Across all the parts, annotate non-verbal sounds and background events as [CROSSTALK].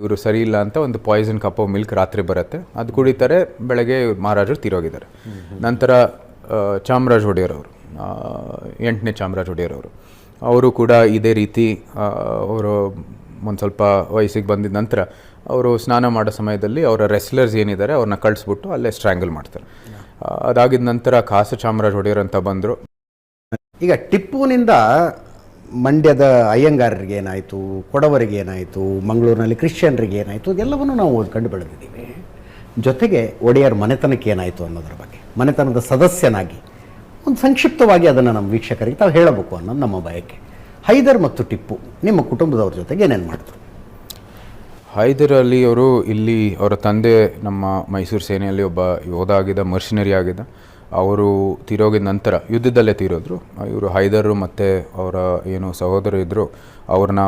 ಇವರು ಸರಿ ಇಲ್ಲ ಅಂತ ಒಂದು ಪಾಯ್ಸನ್ ಕಪ್ ಆಫ್ ಮಿಲ್ಕ್ ರಾತ್ರಿ ಬರುತ್ತೆ. ಅದು ಕುಡಿತಾರೆ, ಬೆಳಗ್ಗೆ ಮಹಾರಾಜರು ತೀರೋಗಿದ್ದಾರೆ. ನಂತರ ಚಾಮರಾಜ ಒಡೆಯರ್ ಅವರು ಎಂಟನೇ ಚಾಮರಾಜ್ ಒಡೆಯರ್ ಅವರು ಕೂಡ ಇದೇ ರೀತಿ ಅವರು ಒಂದು ಸ್ವಲ್ಪ ವಯಸ್ಸಿಗೆ ಬಂದಿದ ನಂತರ ಅವರು ಸ್ನಾನ ಮಾಡೋ ಸಮಯದಲ್ಲಿ ಅವರ ರೆಸ್ಲರ್ಸ್ ಏನಿದ್ದಾರೆ ಅವ್ರನ್ನ ಕಳಿಸ್ಬಿಟ್ಟು ಅಲ್ಲೇ ಸ್ಟ್ರ್ಯಾಂಗಲ್ ಮಾಡ್ತಾರೆ. ಅದಾಗಿದ ನಂತರ ಕಾಸ ಚಾಮರಾಜ್ ಒಡೆಯರ್ ಅಂತ ಬಂದರು. ಈಗ ಟಿಪ್ಪುವಿನಿಂದ ಮಂಡ್ಯದ ಅಯ್ಯಂಗಾರರಿಗೆ ಏನಾಯಿತು, ಕೊಡವರಿಗೆ ಏನಾಯಿತು, ಮಂಗಳೂರಿನಲ್ಲಿ ಕ್ರಿಶ್ಚಿಯನ್ರಿಗೆ ಏನಾಯಿತು ಅದೆಲ್ಲವನ್ನು ನಾವು ಕಂಡು ಬೆಳೆದಿದ್ದೀವಿ. ಜೊತೆಗೆ ಒಡೆಯರ್ ಮನೆತನಕ್ಕೆ ಏನಾಯಿತು ಅನ್ನೋದ್ರ ಬಗ್ಗೆ, ಮನೆತನದ ಸದಸ್ಯನಾಗಿ, ಒಂದು ಸಂಕ್ಷಿಪ್ತವಾಗಿ ಅದನ್ನು ನಮ್ಮ ವೀಕ್ಷಕರಿಗೆ ತಾವು ಹೇಳಬೇಕು ಅನ್ನೋದು ನಮ್ಮ ಬಯಕೆ. ಹೈದರ್ ಮತ್ತು ಟಿಪ್ಪು, ನಿಮ್ಮ ಕುಟುಂಬದವ್ರ ಜೊತೆಗೆ ಏನೇನು ಮಾಡಿದ್ರು? ಹೈದರ್ ಅಲಿ ಅವರು ಇಲ್ಲಿ ಅವರ ತಂದೆ ನಮ್ಮ ಮೈಸೂರು ಸೇನೆಯಲ್ಲಿ ಒಬ್ಬ ಯೋಧ ಆಗಿದ್ದ ಮರ್ಷನರಿ ಆಗಿದ್ದ. ಅವರು ತೀರೋಗಿದ ನಂತರ ಯುದ್ಧದಲ್ಲೇ ತೀರೋದ್ರು. ಇವರು ಹೈದರು ಮತ್ತು ಅವರ ಏನು ಸಹೋದರ ಇದ್ದರು ಅವ್ರನ್ನ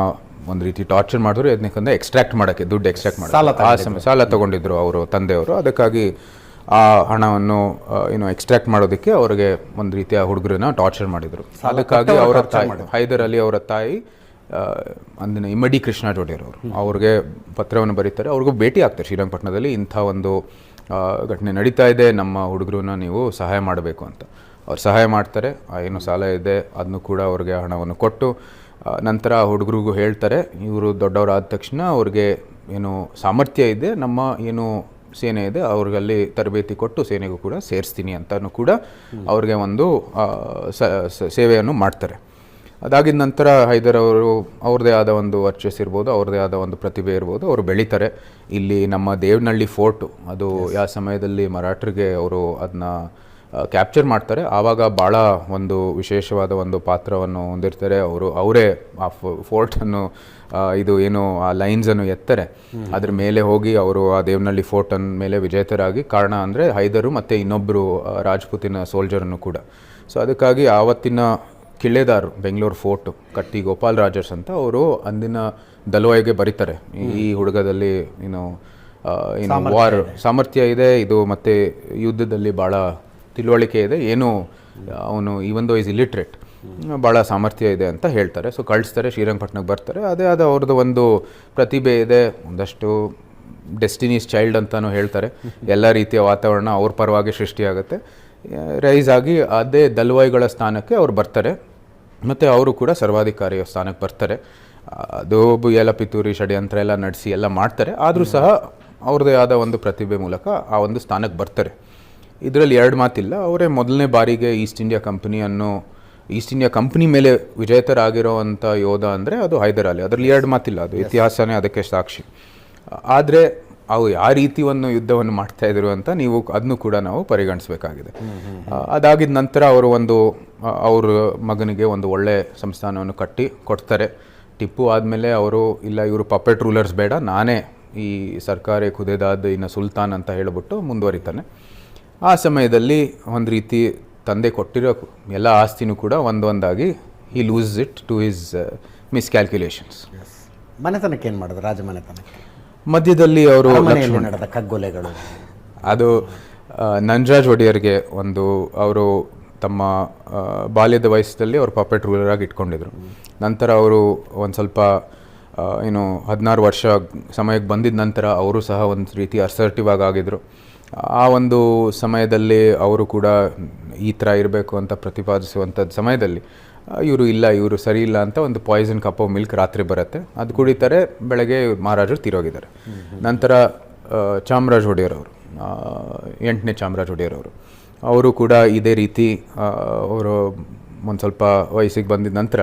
ಒಂದು ರೀತಿ ಟಾರ್ಚರ್ ಮಾಡಿದ್ರು ಯಾಕಂದರೆ ಎಕ್ಸ್ಟ್ರಾಕ್ಟ್ ಮಾಡೋಕ್ಕೆ ದುಡ್ಡು ಎಕ್ಸ್ಟ್ರಾಕ್ಟ್ ಸಾಲ ಮಾಡಿ ಆ ಸಮಯ ಸಾಲ ತೊಗೊಂಡಿದ್ರು ಅವರು ತಂದೆಯವರು. ಅದಕ್ಕಾಗಿ ಆ ಹಣವನ್ನು ಏನು ಎಕ್ಸ್ಟ್ರಾಕ್ಟ್ ಮಾಡೋದಕ್ಕೆ ಅವರಿಗೆ ಒಂದು ರೀತಿಯ ಹುಡುಗರನ್ನ ಟಾರ್ಚರ್ ಮಾಡಿದರು. ಅದಕ್ಕಾಗಿ ಅವರ ತಾಯಿ ಹೈದರ್ ಅಲಿ ಅವರ ತಾಯಿ ಅಂದಿನ ಇಮ್ಮಡಿ ಕೃಷ್ಣ ಜೋಡಿಯರವರು ಅವ್ರಿಗೆ ಪತ್ರವನ್ನು ಬರೀತಾರೆ. ಅವ್ರಿಗೂ ಭೇಟಿ ಆಗ್ತಾರೆ ಶ್ರೀರಂಗಪಟ್ಟಣದಲ್ಲಿ ಇಂಥ ಒಂದು ಘಟನೆ ನಡೀತಾ ಇದೆ, ನಮ್ಮ ಹುಡುಗರನ್ನ ನೀವು ಸಹಾಯ ಮಾಡಬೇಕು ಅಂತ. ಅವ್ರು ಸಹಾಯ ಮಾಡ್ತಾರೆ ಏನು ಸಾಲ ಇದೆ ಅದನ್ನು ಕೂಡ ಅವ್ರಿಗೆ ಹಣವನ್ನು ಕೊಟ್ಟು ನಂತರ ಆ ಹುಡುಗರಿಗೂ ಹೇಳ್ತಾರೆ, ಇವರು ದೊಡ್ಡವರಾದ ತಕ್ಷಣ ಅವ್ರಿಗೆ ಏನು ಸಾಮರ್ಥ್ಯ ಇದೆ, ನಮ್ಮ ಏನು ಸೇನೆ ಇದೆ, ಅವ್ರಿಗಲ್ಲಿ ತರಬೇತಿ ಕೊಟ್ಟು ಸೇನೆಗೂ ಕೂಡ ಸೇರಿಸ್ತೀನಿ ಅಂತಲೂ ಕೂಡ ಅವ್ರಿಗೆ ಒಂದು ಸೇವೆಯನ್ನು ಮಾಡ್ತಾರೆ. ಅದಾಗಿದ ನಂತರ ಹೈದರ್ ಅವರು ಅವ್ರದ್ದೇ ಆದ ಒಂದು ವರ್ಚಸ್ ಇರ್ಬೋದು ಅವ್ರದ್ದೇ ಆದ ಒಂದು ಪ್ರತಿಭೆ ಇರ್ಬೋದು ಅವರು ಬೆಳೀತಾರೆ. ಇಲ್ಲಿ ನಮ್ಮ ದೇವನಹಳ್ಳಿ ಫೋರ್ಟು ಅದು ಯಾವ ಸಮಯದಲ್ಲಿ ಮರಾಠರಿಗೆ ಅವರು ಅದನ್ನ ಕ್ಯಾಪ್ಚರ್ ಮಾಡ್ತಾರೆ. ಆವಾಗ ಭಾಳ ಒಂದು ವಿಶೇಷವಾದ ಒಂದು ಪಾತ್ರವನ್ನು ಹೊಂದಿರ್ತಾರೆ ಅವರು. ಅವರೇ ಆ ಫೋರ್ಟನ್ನು ಇದು ಏನು ಆ ಲೈನ್ಸನ್ನು ಎತ್ತಾರೆ. ಅದ್ರ ಮೇಲೆ ಹೋಗಿ ಅವರು ಆ ದೇವನಹಳ್ಳಿ ಫೋರ್ಟನ್ ಮೇಲೆ ವಿಜೇತರಾಗಿ ಕಾರಣ ಅಂದರೆ ಹೈದರು ಮತ್ತು ಇನ್ನೊಬ್ಬರು ರಾಜ್ಪೂತಿನ ಸೋಲ್ಜರನ್ನು ಕೂಡ. ಸೊ ಅದಕ್ಕಾಗಿ ಆವತ್ತಿನ ಕಿಳ್ಳೆದಾರು ಬೆಂಗಳೂರು ಫೋರ್ಟ್ ಕಟ್ಟಿ ಗೋಪಾಲ್ ರಾಜರ್ಸ್ ಅಂತ ಅವರು ಅಂದಿನ ದಲ್ವಾಯಿಗೆ ಬರೀತಾರೆ. ಈ ಹುಡುಗದಲ್ಲಿ ಏನು ಏನು ವಾರ್ ಸಾಮರ್ಥ್ಯ ಇದೆ ಇದು ಮತ್ತೆ ಯುದ್ಧದಲ್ಲಿ ಭಾಳ ತಿಳುವಳಿಕೆ ಇದೆ. ಏನು ಅವನು ಇವನ್ ಇಸ್ ಇಲಿಟ್ರೇಟ್ ಭಾಳ ಸಾಮರ್ಥ್ಯ ಇದೆ ಅಂತ ಹೇಳ್ತಾರೆ. ಸೊ ಕಳಿಸ್ತಾರೆ ಶ್ರೀರಂಗಪಟ್ಟಣಕ್ಕೆ ಬರ್ತಾರೆ. ಅದೇ ಆದ ಅವ್ರದ್ದು ಒಂದು ಪ್ರತಿಭೆ ಇದೆ. ಒಂದಷ್ಟು ಡೆಸ್ಟಿನೀಸ್ ಚೈಲ್ಡ್ ಅಂತಲೂ ಹೇಳ್ತಾರೆ. [LAUGHS] ಎಲ್ಲ ರೀತಿಯ ವಾತಾವರಣ ಅವ್ರ ಪರವಾಗಿ ಸೃಷ್ಟಿಯಾಗುತ್ತೆ. ರೈಸ್ ಆಗಿ ಅದೇ ದಲ್ವಾಯಿಗಳ ಸ್ಥಾನಕ್ಕೆ ಅವ್ರು ಬರ್ತಾರೆ. ಮತ್ತು ಅವರು ಕೂಡ ಸರ್ವಾಧಿಕಾರಿಯ ಸ್ಥಾನಕ್ಕೆ ಬರ್ತಾರೆ. ಅದು ಎಲ್ಲ ಪಿತೂರಿ ಷಡ್ಯಂತ್ರ ಎಲ್ಲ ನಡೆಸಿ ಎಲ್ಲ ಮಾಡ್ತಾರೆ. ಆದರೂ ಸಹ ಅವ್ರದ್ದೇ ಆದ ಒಂದು ಪ್ರತಿಭೆ ಮೂಲಕ ಆ ಒಂದು ಸ್ಥಾನಕ್ಕೆ ಬರ್ತಾರೆ. ಇದರಲ್ಲಿ ಎರಡು ಮಾತಿಲ್ಲ. ಅವರೇ ಮೊದಲನೇ ಬಾರಿಗೆ ಈಸ್ಟ್ ಇಂಡಿಯಾ ಕಂಪನಿಯನ್ನು ಈಸ್ಟ್ ಇಂಡಿಯಾ ಕಂಪ್ನಿ ಮೇಲೆ ವಿಜೇತರಾಗಿರೋವಂಥ ಯೋಧ ಅಂದರೆ ಅದು ಹೈದರಾಲಿ ಅದರಲ್ಲಿ ಎರಡು ಮಾತಿಲ್ಲ. ಅದು ಇತಿಹಾಸನೇ ಅದಕ್ಕೆ ಸಾಕ್ಷಿ. ಆದರೆ ಅವು ಯಾವ ರೀತಿ ಒಂದು ಯುದ್ಧವನ್ನು ಮಾಡ್ತಾ ಇದ್ರು ಅಂತ ನೀವು ಅದನ್ನು ಕೂಡ ನಾವು ಪರಿಗಣಿಸಬೇಕಾಗಿದೆ. ಅದಾಗಿದ ನಂತರ ಅವರು ಒಂದು ಅವ್ರ ಮಗನಿಗೆ ಒಂದು ಒಳ್ಳೆ ಸಂಸ್ಥಾನವನ್ನು ಕಟ್ಟಿ ಕೊಡ್ತಾರೆ. ಟಿಪ್ಪು ಆದಮೇಲೆ ಅವರು, ಇಲ್ಲ ಇವರು ಪಪೆಟ್ ರೂಲರ್ಸ್ ಬೇಡ, ನಾನೇ ಈ ಸರ್ಕಾರಿ ಕುದೇದಾದ ಇನ್ನು ಸುಲ್ತಾನ್ ಅಂತ ಹೇಳಿಬಿಟ್ಟು ಮುಂದುವರಿತಾನೆ. ಆ ಸಮಯದಲ್ಲಿ ಒಂದು ರೀತಿ ತಂದೆ ಕೊಟ್ಟಿರೋ ಎಲ್ಲ ಆಸ್ತಿನೂ ಕೂಡ ಒಂದೊಂದಾಗಿ ಈ lose it to his miscalculations ಮನೆತನಕ್ಕೆ ಏನು ಮಾಡೋದು ರಾಜ ಮನೆತನಕ್ಕೆ ಮಧ್ಯದಲ್ಲಿ ಅವರು ಮನೆಯಲ್ಲಿ ನಡೆದ ಕಗ್ಗೊಲೆಗಳು. ಅದು ನಂಜರಾಜ್ ಒಡೆಯರ್ಗೆ ಒಂದು ಅವರು ತಮ್ಮ ಬಾಲ್ಯದ ವಯಸ್ಸಲ್ಲಿ ಅವರು ಪಾಪೆಟ್ ರೂಲರ್ ಆಗಿ ಇಟ್ಕೊಂಡಿದ್ರು. ನಂತರ ಅವರು ಒಂದು ಸ್ವಲ್ಪ ಏನು ಹದಿನಾರು ವರ್ಷ ಸಮಯಕ್ಕೆ ಬಂದಿದ್ದ ನಂತರ ಅವರು ಸಹ ಒಂದು ರೀತಿ ಅಸರ್ಟಿವ್ ಆಗಿ ಆಗಿದ್ರು. ಆ ಒಂದು ಸಮಯದಲ್ಲಿ ಅವರು ಕೂಡ ಈ ಥರ ಇರಬೇಕು ಅಂತ ಪ್ರತಿಪಾದಿಸುವಂಥದ್ದು ಸಮಯದಲ್ಲಿ ಇವರು ಇಲ್ಲ, ಇವರು ಸರಿ ಇಲ್ಲ ಅಂತ ಒಂದು ಪಾಯ್ಸನ್ ಕಪ್ ಮಿಲ್ಕ್ ರಾತ್ರಿ ಬರುತ್ತೆ. ಅದು ಕುಡಿತಾರೆ, ಬೆಳಗ್ಗೆ ಮಹಾರಾಜರು ತೀರೋಗಿದ್ದಾರೆ. ನಂತರ ಚಾಮರಾಜ ಒಡೆಯರ್ ಅವರು ಎಂಟನೇ ಚಾಮರಾಜ್ ಒಡೆಯರ್ ಅವರು ಕೂಡ ಇದೇ ರೀತಿ ಅವರು ಒಂದು ಸ್ವಲ್ಪ ವಯಸ್ಸಿಗೆ ಬಂದಿದ ನಂತರ,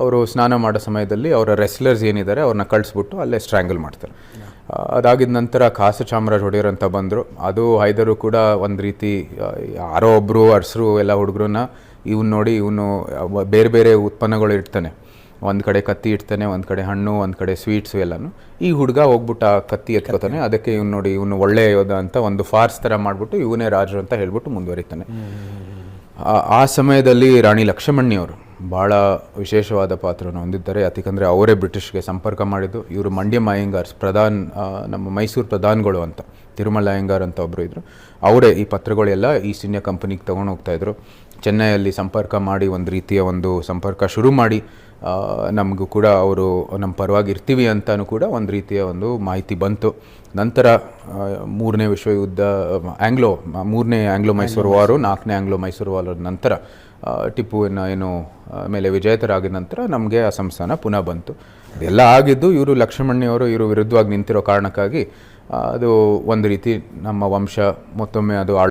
ಅವರು ಸ್ನಾನ ಮಾಡೋ ಸಮಯದಲ್ಲಿ ಅವರ ರೆಸ್ಲರ್ಸ್ ಏನಿದ್ದಾರೆ, ಅವ್ರನ್ನ ಕಳಿಸ್ಬಿಟ್ಟು ಅಲ್ಲೇ ಸ್ಟ್ರ್ಯಾಂಗಲ್ ಮಾಡ್ತಾರೆ. ಅದಾಗಿದ ನಂತರ ಕಾಸ ಚಾಮರಾಜ್ ಒಡೆಯರ್ ಅಂತ ಬಂದರು. ಅದು ಹೈದರು ಕೂಡ ಒಂದು ರೀತಿ ಯಾರೋ ಒಬ್ಬರು ಅರಸರು ಎಲ್ಲ ಹುಡುಗರನ್ನ ಇವನು ನೋಡಿ ಇವನು ಬೇರೆ ಬೇರೆ ಉತ್ಪನ್ನಗಳು ಇಡ್ತಾನೆ. ಒಂದು ಕಡೆ ಕತ್ತಿ ಇಡ್ತಾನೆ ಒಂದು ಕಡೆ ಹಣ್ಣು ಒಂದು ಕಡೆ ಸ್ವೀಟ್ಸು ಎಲ್ಲನೂ. ಈ ಹುಡುಗ ಹೋಗ್ಬಿಟ್ಟು ಆ ಕತ್ತಿ ಎತ್ಕೋತಾನೆ. ಅದಕ್ಕೆ ಇವ್ನು ನೋಡಿ ಇವನು ಒಳ್ಳೆಯ ಯೋಧ ಅಂತ ಒಂದು ಫಾರ್ಸ್ ಥರ ಮಾಡಿಬಿಟ್ಟು ಇವನೇ ರಾಜರು ಅಂತ ಹೇಳ್ಬಿಟ್ಟು ಮುಂದುವರಿತಾನೆ. ಆ- ಸಮಯದಲ್ಲಿ ರಾಣಿ ಲಕ್ಷ್ಮಣ್ಣಿ ಅವರು. ಭಾಳ ವಿಶೇಷವಾದ ಪಾತ್ರವನ್ನು ಹೊಂದಿದ್ದಾರೆ. ಯಾಕಂದರೆ ಅವರೇ ಬ್ರಿಟಿಷ್ಗೆ ಸಂಪರ್ಕ ಮಾಡಿದ್ದು. ಇವರು ಮಂಡ್ಯ ಅಯ್ಯಂಗಾರ್ಸ್ ಪ್ರಧಾನ್ ನಮ್ಮ ಮೈಸೂರು ಪ್ರಧಾನ್ಗಳು ಅಂತ, ತಿರುಮಲ ಅಯ್ಯಂಗಾರ್ ಅಂತ ಒಬ್ಬರು ಇದ್ದರು ಅವರೇ ಈ ಪತ್ರಗಳೆಲ್ಲ ಈಸ್ಟ್ ಇಂಡಿಯಾ ಕಂಪನಿಗೆ ತೊಗೊಂಡು ಹೋಗ್ತಾಯಿದ್ರು ಚೆನ್ನೈಯಲ್ಲಿ ಸಂಪರ್ಕ ಮಾಡಿ ಒಂದು ರೀತಿಯ ಒಂದು ಸಂಪರ್ಕ ಶುರು ಮಾಡಿ. ನಮಗೂ ಕೂಡ ಅವರು ನಮ್ಮ ಪರವಾಗಿ ಇರ್ತೀವಿ ಅಂತಲೂ ಕೂಡ ಒಂದು ರೀತಿಯ ಒಂದು ಮಾಹಿತಿ ಬಂತು. ನಂತರ ಮೂರನೇ ವಿಶ್ವಯುದ್ಧ ಆಂಗ್ಲೋ ಮೂರನೇ ಆಂಗ್ಲೋ ಮೈಸೂರು ವಾರು ನಾಲ್ಕನೇ ಆಂಗ್ಲೋ ಮೈಸೂರು ವಾರದ ನಂತರ ಟಿಪ್ಪುವಿನ ಏನು ಮೇಲೆ ವಿಜೇತರಾಗಿದ ನಂತರ ನಮಗೆ ಆ ಸಂಸ್ಥಾನ ಪುನಃ ಬಂತು. ಇದೆಲ್ಲ ಆಗಿದ್ದು ಇವರು ಲಕ್ಷ್ಮಣ್ಯವರು ಇವರು ವಿರುದ್ಧವಾಗಿ ನಿಂತಿರೋ ಕಾರಣಕ್ಕಾಗಿ ಅದು ಒಂದು ರೀತಿ ನಮ್ಮ ವಂಶ ಮತ್ತೊಮ್ಮೆ ಅದು ಆಳ್